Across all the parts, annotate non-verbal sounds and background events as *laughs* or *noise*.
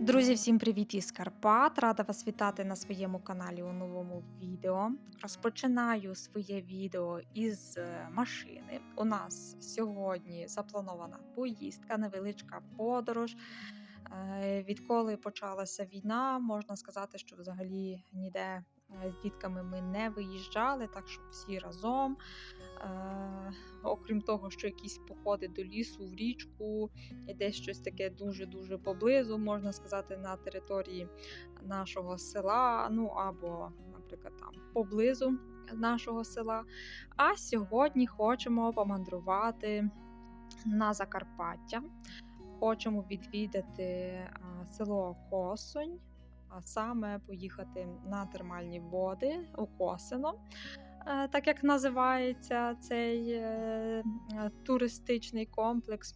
Друзі, всім привіт із Карпат! Рада вас вітати на своєму каналі у новому відео. Розпочинаю своє відео із е, машини. У нас сьогодні запланована поїздка, невеличка подорож. Е, Відколи почалася війна, можна сказати, що взагалі ніде е, з дітками ми не виїжджали, так що всі разом. Окрім того, що якісь походи до лісу, в річку, десь щось таке дуже-дуже поблизу, можна сказати, на території нашого села, ну або, наприклад, там поблизу нашого села. А сьогодні хочемо помандрувати на Закарпаття. Хочемо відвідати село Косонь, а саме поїхати на термальні води у Косино. е, Так як називається цей е, туристичний комплекс.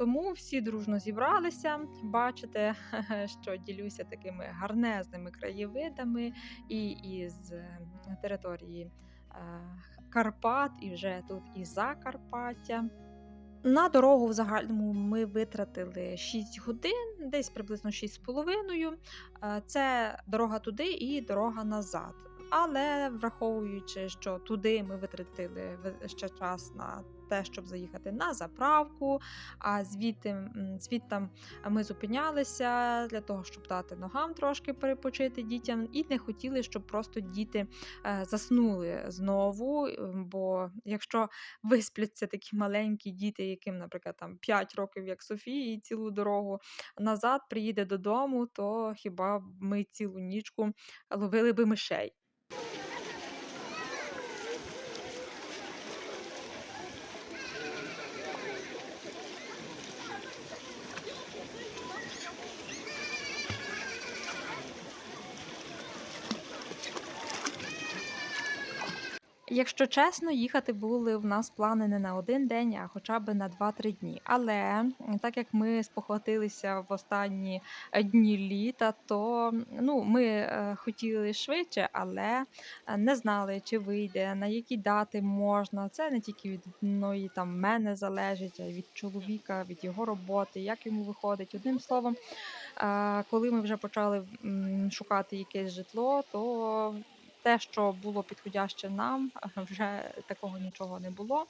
Тому всі дружно зібралися. Бачите, *laughs* що ділюся такими гарнезними краєвидами і із е, території е, Карпат, і вже тут і Закарпаття. На дорогу в загальному ми витратили 6 годин, десь приблизно 6,5. Е, Це дорога туди і дорога назад. Але враховуючи, що туди ми витратили ви- ще час на те, щоб заїхати на заправку, а звідти звідтам ми зупинялися для того, щоб дати ногам трошки перепочити дітям, і не хотіли, щоб просто діти е, заснули знову. Бо якщо виспляться такі маленькі діти, яким, наприклад, там 5 років, як Софії, цілу дорогу назад приїде додому, то хіба ми цілу нічку ловили би мишей. Якщо чесно, їхати були в нас плани не на один день, а хоча б на 2-3 дні. Але так як ми спохватилися в останні е, дні літа, то ну, ми е, хотіли швидше, але е, не знали, чи вийде, на які дати можна. Це не тільки від одної там мене залежить, а й від чоловіка, від його роботи, як йому виходить. Одним словом, коли ми вже почали шукати якесь житло, то те, що було підходяще нам, *laughs* вже такого нічого не було.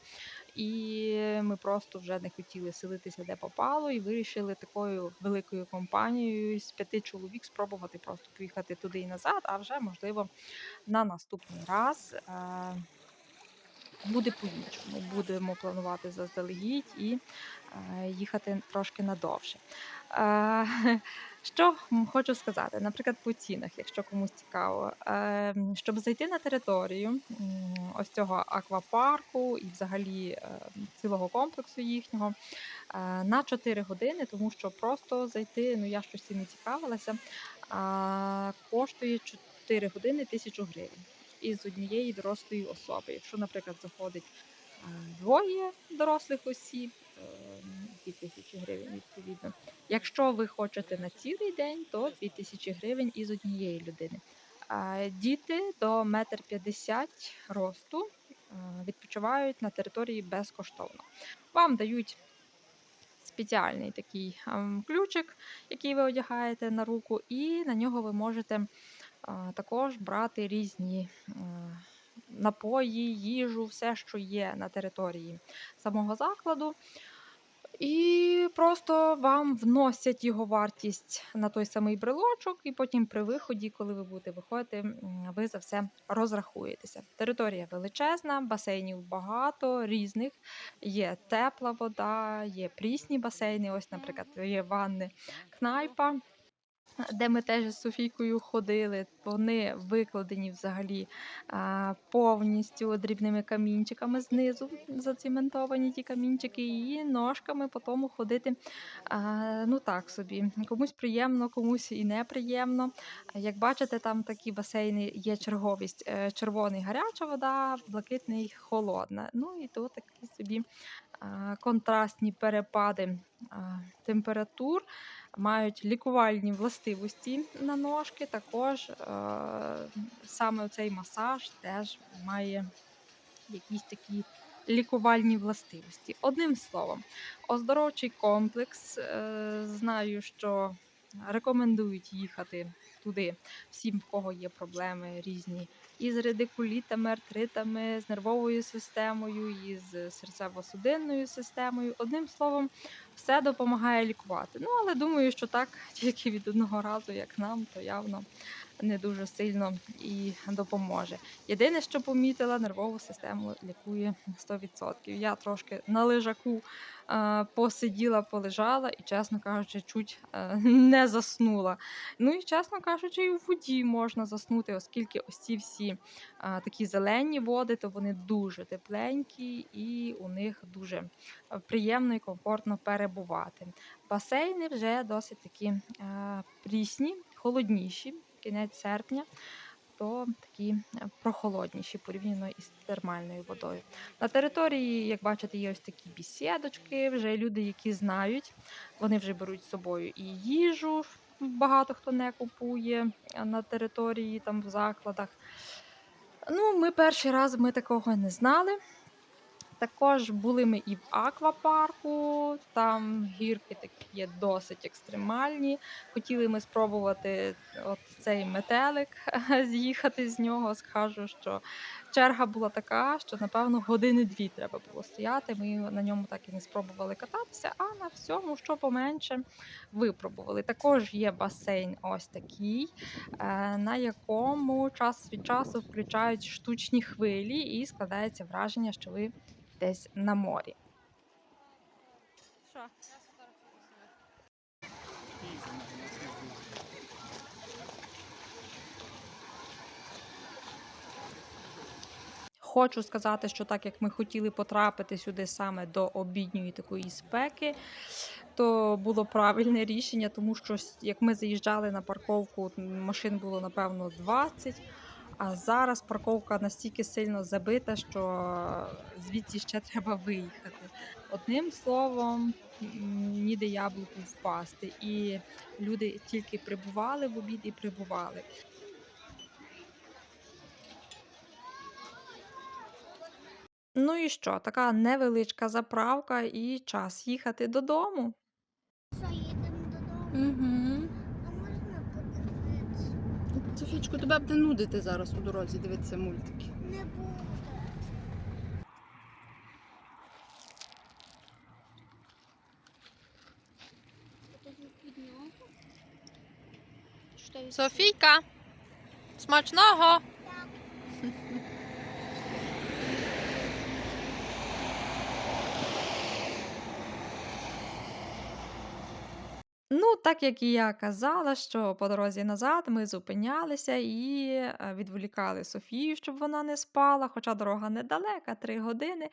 І ми просто вже не хотіли селитися де попало, і вирішили такою великою компанією з п'яти чоловік спробувати просто поїхати туди і назад, а вже можливо на наступний раз. е, Буде по-іншому. Будемо планувати заздалегідь і е, їхати трошки надовше. Е, *laughs* що хочу сказати, наприклад, по цінах, якщо комусь цікаво, Е, щоб зайти на територію ось цього аквапарку і взагалі е, цілого комплексу їхнього е, на 4 години, тому що просто зайти, ну я щось не цікавилася, коштує 4 години тисячу гривень із однієї дорослої особи. Якщо, наприклад, заходить е, двоє дорослих осіб, 2000 гривень відповідно. Якщо ви хочете на цілий день, то 2000 гривень із однієї людини. Діти до 1,50 м росту відпочивають на території безкоштовно. Вам дають спеціальний такий ключик, який ви одягаєте на руку, і на нього ви можете також брати різні напої, їжу, все, що є на території самого закладу. І просто вам вносять його вартість на той самий брелочок, і потім при виході, коли ви будете виходити, ви за все розрахуєтеся. Територія величезна, басейнів багато, різних. Є тепла вода, є прісні басейни. Ось, наприклад, є ванни, кнайпа. Де ми теж з Софійкою ходили, вони викладені взагалі повністю дрібними камінчиками знизу, зацементовані ті камінчики, і ножками по тому ходити. Ну так собі. Комусь приємно, комусь і неприємно. Як бачите, там такі басейни є черговість: Е, червоний гаряча вода, блакитний холодна. Ну і то такі собі контрастні перепади температур мають лікувальні властивості на ножки. Також саме цей масаж теж має якісь такі лікувальні властивості. Одним словом, оздоровчий комплекс. е, Знаю, що рекомендують їхати туди всім, в кого є проблеми різні і з редикулітами, артритами, з нервовою системою, і з серцево-судинною системою. Одним словом, все допомагає лікувати. Ну, але думаю, що так *laughs* тільки від одного разу, як нам, то явно не дуже сильно і допоможе. Єдине, що помітила, нервову систему лікує 100%. Я трошки на лежаку е, посиділа, полежала і, чесно кажучи, чуть е, не заснула. Ну і чесно кажучи, і в воді можна заснути, оскільки ось ці всі е, такі зелені води, то вони дуже тепленькі і у них дуже приємно і комфортно перебувати. Басейни вже досить такі прісні, холодніші, кінець серпня. То такі е, прохолодніші порівняно із термальною водою. На території, як бачите, є ось такі бісідочки, вже люди, які знають, вони вже беруть з собою і їжу. Багато хто не купує на території, там в закладах. Ну, ми перший раз ми такого не знали. Також були ми і в аквапарку, там гірки такі є досить екстремальні. Хотіли ми спробувати от цей метелик *laughs* з'їхати з нього. Скажу, що черга була така, що напевно години дві треба було стояти. Ми на ньому так і не спробували кататися, а на всьому, що поменше, випробували. Також є басейн ось такий, е, на якому час від часу включають штучні хвилі, і складається враження, що ви десь на морі. Що? Хочу сказати, що так як ми хотіли потрапити сюди саме до обідньої такої спеки, то було правильне рішення, тому що як ми заїжджали на парковку, машин було напевно 20. А зараз парковка настільки сильно забита, що звідси ще треба виїхати. Одним словом, ніде яблуку впасти. І люди тільки прибували в обід і прибували. Ну і що? Така невеличка заправка і час їхати додому. Що, їдемо додому? Угу. А можна подивитися? Софічку, тебе буде нудити зараз у дорозі дивитися мультики. Не буде. Софійка, смачного! Ну, *laughs* так як і я казала, що по дорозі назад ми зупинялися і е, відволікали Софію, щоб вона не спала, хоча дорога недалека, 3 години.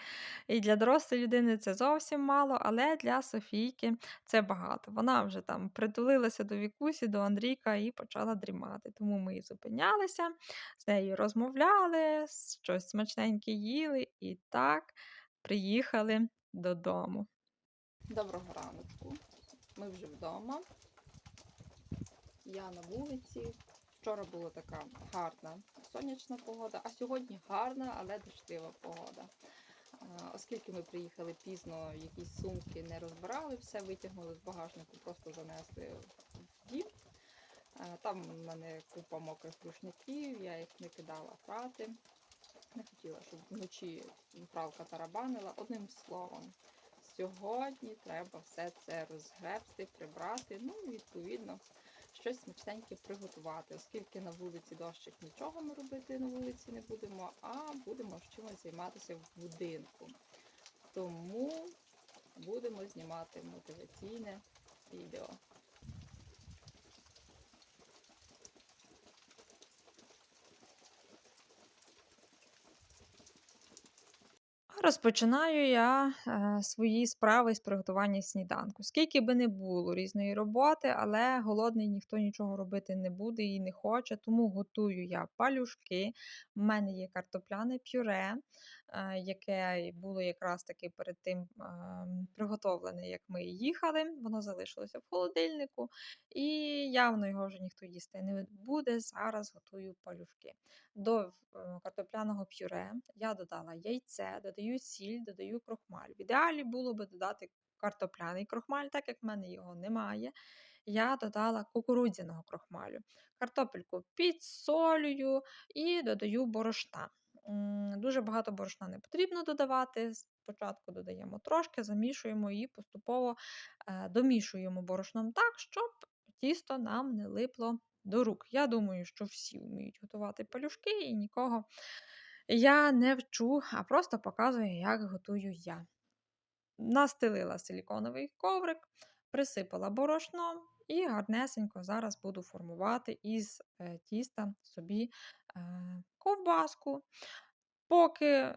І для дорослої людини це зовсім мало, але для Софійки це багато. Вона вже там притулилася до Вікусі, до Андрійка і почала дрімати. Тому ми і зупинялися, з нею розмовляли, щось смачненьке їли і так приїхали додому. Доброго раночку. Ми вже вдома. Я на вулиці. Вчора була така гарна сонячна погода, а сьогодні гарна, але дощлива погода. Оскільки ми приїхали пізно, якісь сумки не розбирали, все витягнули з багажнику, просто занесли в дім. Там в мене купа мокрих рушників, я їх не кидала прати. Не хотіла, щоб вночі пралка тарабанила. Одним словом, сьогодні треба все це розгребти, прибрати, ну і відповідно щось смачненьке приготувати, оскільки на вулиці дощик нічого ми робити на вулиці не будемо, а будемо чимось займатися в будинку. Тому будемо знімати мотиваційне відео. Розпочинаю я е, свої справи з приготування сніданку. Скільки би не було різної роботи, але голодний ніхто нічого робити не буде і не хоче, тому готую я палюшки. У мене є картопляне пюре, яке було якраз таки перед тим приготовлене, як ми їхали. Воно залишилося в холодильнику, і явно його вже ніхто їсти не буде. Зараз готую палюшки. До картопляного пюре я додала яйце, додаю сіль, додаю крохмаль. В ідеалі було би додати картопляний крохмаль, так як в мене його немає. Я додала кукурудзяного крохмалю. Картопельку підсолюю і додаю борошна. Дуже багато борошна не потрібно додавати. Спочатку додаємо трошки, замішуємо і поступово е, домішуємо борошном так, щоб тісто нам не липло до рук. Я думаю, що всі вміють готувати палюшки і нікого я не вчу, а просто показую, як готую я. Настелила силіконовий коврик, присипала борошном і гарнесенько зараз буду формувати із е, тіста собі е, ковбаску. Поки е,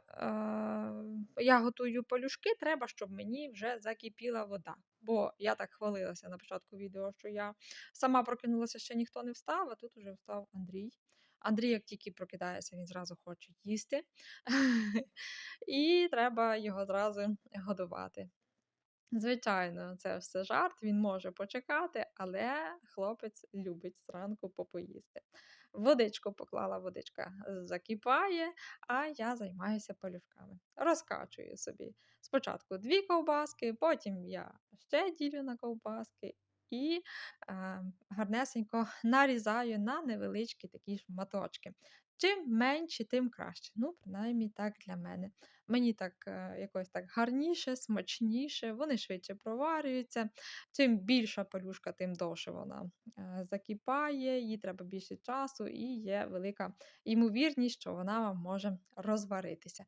я готую палюшки, треба, щоб мені вже закипіла вода. Бо я так хвалилася на початку відео, що я сама прокинулася, ще ніхто не встав, а тут уже встав Андрій. Андрій, як тільки прокидається, він зразу хоче їсти. *laughs* І треба його зразу годувати. Звичайно, це все жарт, він може почекати, але хлопець любить зранку попоїсти. Водичку поклала, водичка закипає, а я займаюся полюшками. Розкачую собі спочатку дві ковбаски, потім я ще ділю на ковбаски і е, гарнесенько нарізаю на невеличкі такі шматочки. Чим менші, тим краще. Ну, принаймні так для мене. Мені так е, якось так гарніше, смачніше, вони швидше проварюються. Чим більша палюшка, тим довше вона е, закипає, їй треба більше часу, і є велика ймовірність, що вона вам може розваритися.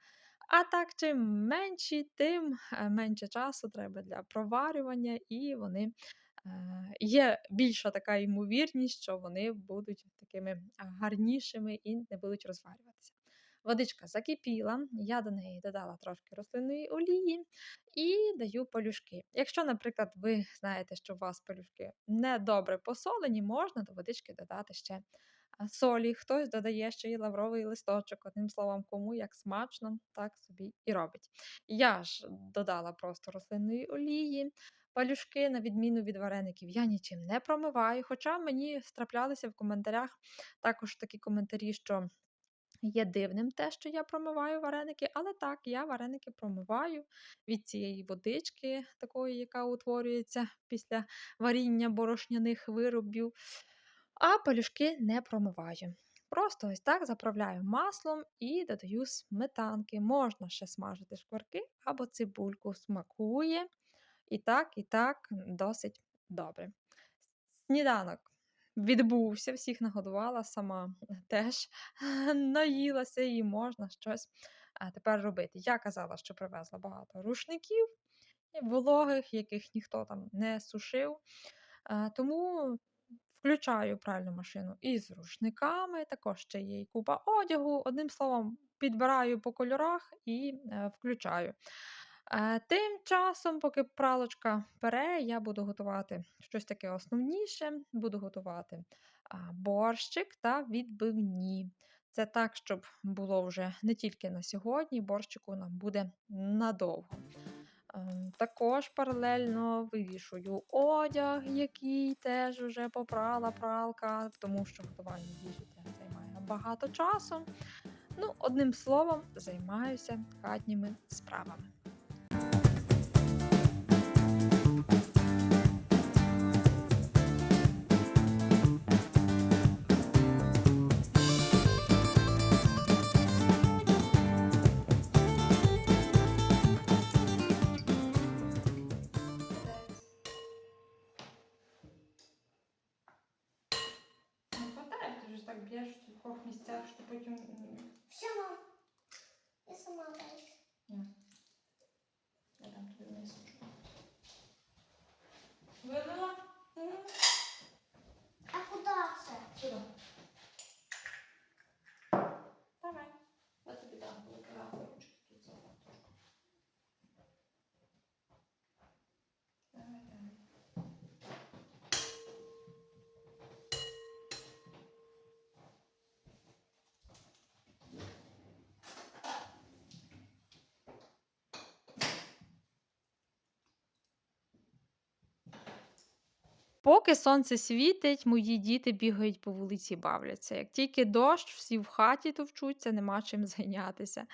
А так, чим менші, тим менше часу треба для проварювання, і вони є більша така ймовірність, що вони будуть такими гарнішими і не будуть розварюватися. Водичка закипіла, я до неї додала трошки рослинної олії і даю палюшки. Якщо, наприклад, ви знаєте, що у вас палюшки не добре посолені, можна до водички додати ще солі. Хтось додає ще й лавровий листочок. Одним словом, кому як смачно, так собі і робить. Я ж додала просто рослинної олії. Палюшки, на відміну від вареників, я нічим не промиваю. Хоча мені страплялися в коментарях також такі коментарі, що Є дивним те, що я промиваю вареники, але так, я вареники промиваю від цієї водички, такої, яка утворюється після варіння борошняних виробів, а пелюшки не промиваю. Просто ось так заправляю маслом і додаю сметанки. Можна ще смажити шкварки або цибульку. Смакує. І так, і так, досить добре. Сніданок відбувся, всіх нагодувала сама теж *laughs* наїлася і можна щось тепер робити. Я казала, що привезла багато рушників вологих, яких ніхто там не сушив. Тому включаю пральну машину із рушниками, також ще є і купа одягу. Одним словом, підбираю по кольорах і е, включаю. Е, Тим часом, поки пралочка пере, я буду готувати щось таке основніше. Буду готувати борщик та відбивні. Це так, щоб було вже не тільки на сьогодні, борщику нам буде надовго. Ем, Також паралельно вивішую одяг, який теж вже попрала пралка, тому що готування їжі займає багато часу. Ну, одним словом, займаюся хатніми справами. так б'єш в кількох місцях, що потім. Все, мам. Я сама даюсь. Я там тобі височу. Вилила? Мгм. А куди це? Сюди. Поки сонце світить, мої діти бігають по вулиці, бавляться. Як тільки дощ, всі в хаті товчуться, нема чим зайнятися.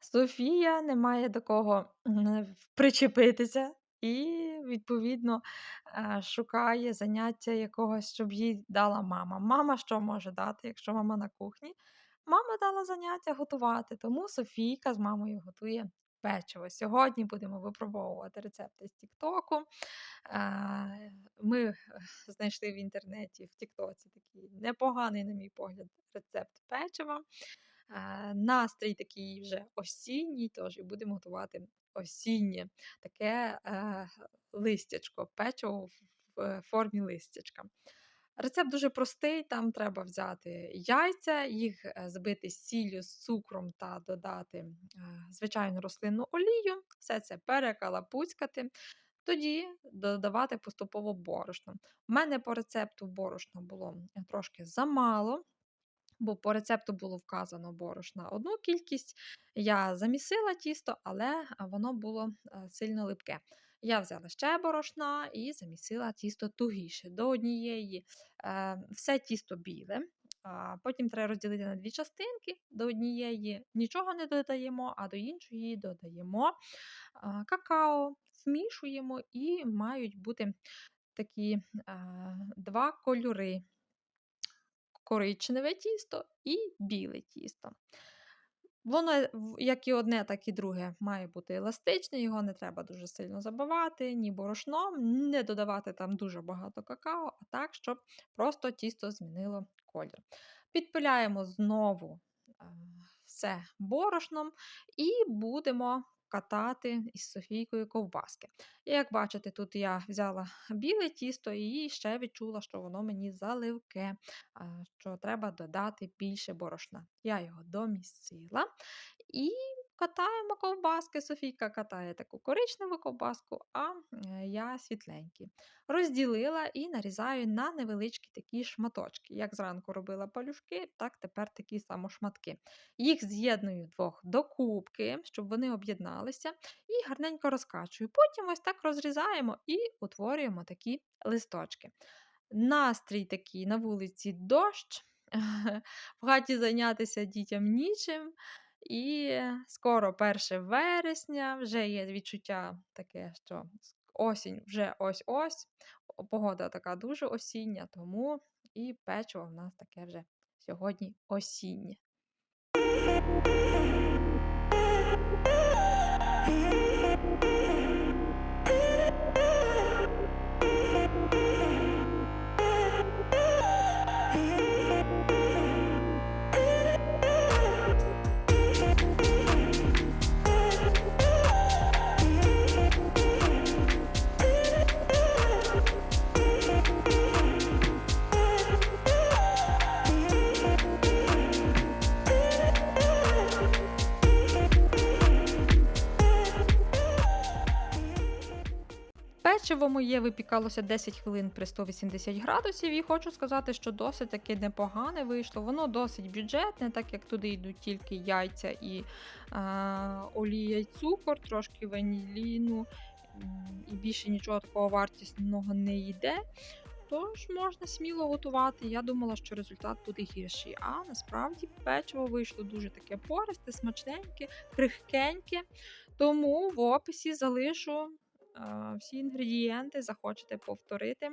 Софія не має до кого причепитися і, відповідно, е, шукає заняття якогось, щоб їй дала мама. Мама що може дати, якщо мама на кухні? Мама дала заняття готувати, тому Софійка з мамою готує печиво. Сьогодні будемо випробовувати рецепти з Тіктоку. Е, Ми е, *laughs* знайшли в інтернеті, в Тіктоці такий непоганий, на мій погляд, рецепт печива. Е, Настрій такий вже осінній, тож і будемо готувати осіннє таке е, листячко, печиво в в формі листячка. Рецепт дуже простий, там треба взяти яйця, їх е, збити з сіллю, з цукром та додати е, звичайну рослинну олію, все це перекалапуцькати, тоді додавати поступово борошно. У мене по рецепту борошна було е, трошки замало, бо по рецепту було вказано борошна одну кількість. Я замісила тісто, але воно було сильно липке. Я взяла ще борошна і замісила тісто тугіше до однієї. Е, все тісто біле. Потім треба розділити на дві частинки. До однієї нічого не додаємо, а до іншої додаємо какао, змішуємо і мають бути такі а, два кольори коричневе тісто і біле тісто. Воно, як і одне, так і друге, має бути еластичне, його не треба дуже сильно забивати, ні борошном, не додавати там дуже багато какао, а так, щоб просто тісто змінило колір. Підпиляємо знову е, все борошном і будемо катати із Софійкою ковбаски. І як бачите, тут я взяла біле тісто і ще відчула, що воно мені заливке, що треба додати більше борошна. Я його домісила і катаємо ковбаски. Софійка катає таку коричневу ковбаску, а е, я світленькі. Розділила і нарізаю на невеличкі такі шматочки. Як зранку робила палюшки, так тепер такі само шматки. Їх з'єдную вдвох до кубки, щоб вони об'єдналися, і гарненько розкачую. Потім ось так розрізаємо і утворюємо такі листочки. Настрій такий на вулиці дощ, *laughs* в хаті зайнятися дітям нічим. І скоро 1 вересня, вже є відчуття таке, що осінь вже ось-ось. Погода така дуже осіння, тому і печиво в нас таке вже сьогодні осіннє. Печиво моє випікалося 10 хвилин при 180 градусів, і хочу сказати, що досить таки непогане вийшло. Воно досить бюджетне, так як туди йдуть тільки яйця і а, олія й цукор, трошки ваніліну, і більше нічого такого вартісного не йде. Тож можна сміло готувати. Я думала, що результат буде гірший. А насправді печиво вийшло дуже таке пористе, смачненьке, крихкеньке. Тому в описі залишу е, всі інгредієнти, захочете повторити.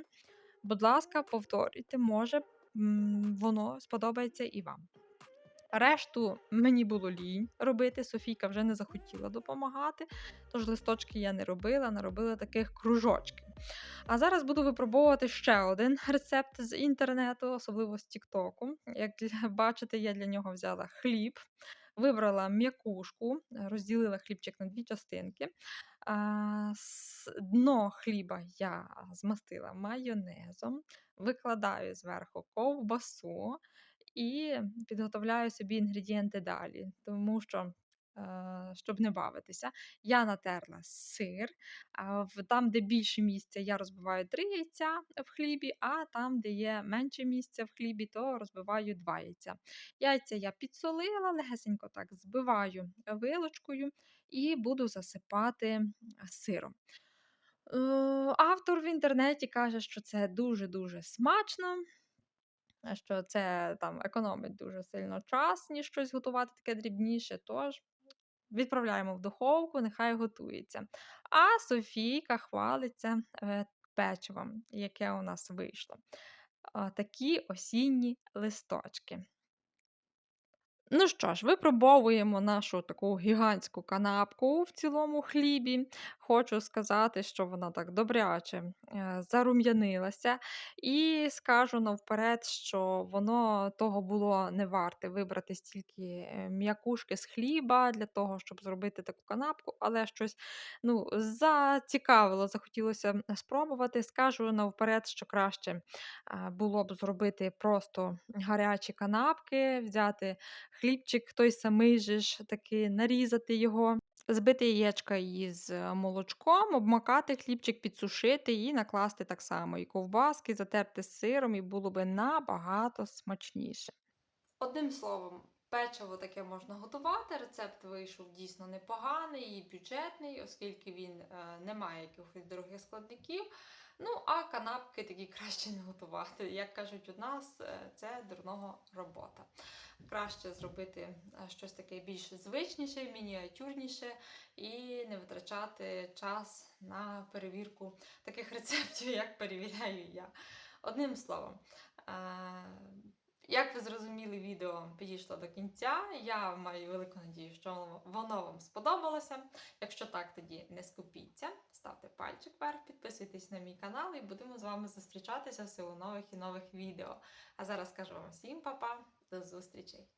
Будь ласка, повторюйте, може воно сподобається і вам. Решту мені було лінь робити. Софійка вже не захотіла допомагати, тож листочки я не робила, наробила таких кружочків. А зараз буду випробовувати ще один рецепт з інтернету, особливо з Тіктоку. Як бачите, я для нього взяла хліб, вибрала м'якушку, розділила хлібчик на дві частинки. А, Дно хліба я змастила майонезом, викладаю зверху ковбасу і підготовляю собі інгредієнти далі, тому що. Е, Щоб не бавитися, я натерла сир. Там, де більше місця, я розбиваю три яйця в хлібі, а там, де є менше місця в хлібі, то розбиваю два яйця. Яйця я підсолила, легесенько так збиваю вилочкою і буду засипати сиром. Е, Автор в інтернеті каже, що це дуже-дуже смачно, що це там економить дуже сильно час, ніж щось готувати таке дрібніше. Тож відправляємо в духовку, нехай готується. А Софійка хвалиться е, печивом, яке у нас вийшло. Такі осінні листочки. Ну що ж, випробовуємо нашу таку гігантську канапку в цілому хлібі. Хочу сказати, що вона так добряче е, зарум'янилася. І скажу навперед, що воно того було не варте вибрати стільки е, м'якушки з хліба для того, щоб зробити таку канапку, але щось ну, зацікавило, захотілося спробувати. Скажу навперед, що краще було б зробити просто гарячі канапки, взяти хлібчик той самий же ж таки, нарізати його, збити яєчка із е, молочком, обмакати хлібчик, підсушити і накласти так само і ковбаски, затерти з сиром, і було би набагато смачніше. Одним словом, печиво таке можна готувати. Рецепт вийшов дійсно непоганий і бюджетний, оскільки він е, не має якихось дорогих складників. Ну, а канапки такі *laughs* краще не готувати. Як кажуть у нас, е, це дурного робота. Краще зробити е, щось таке більш звичніше, мініатюрніше і не витрачати час на перевірку таких *laughs* рецептів, як перевіряю я. Одним словом, е, як ви зрозуміли, відео підійшло до кінця. Я маю велику надію, що воно вам сподобалося. Якщо так, тоді не скупіться, ставте пальчик вверх, підписуйтесь на мій канал і будемо з вами зустрічатися в силу нових і нових відео. А зараз кажу вам всім па-па, до зустрічей!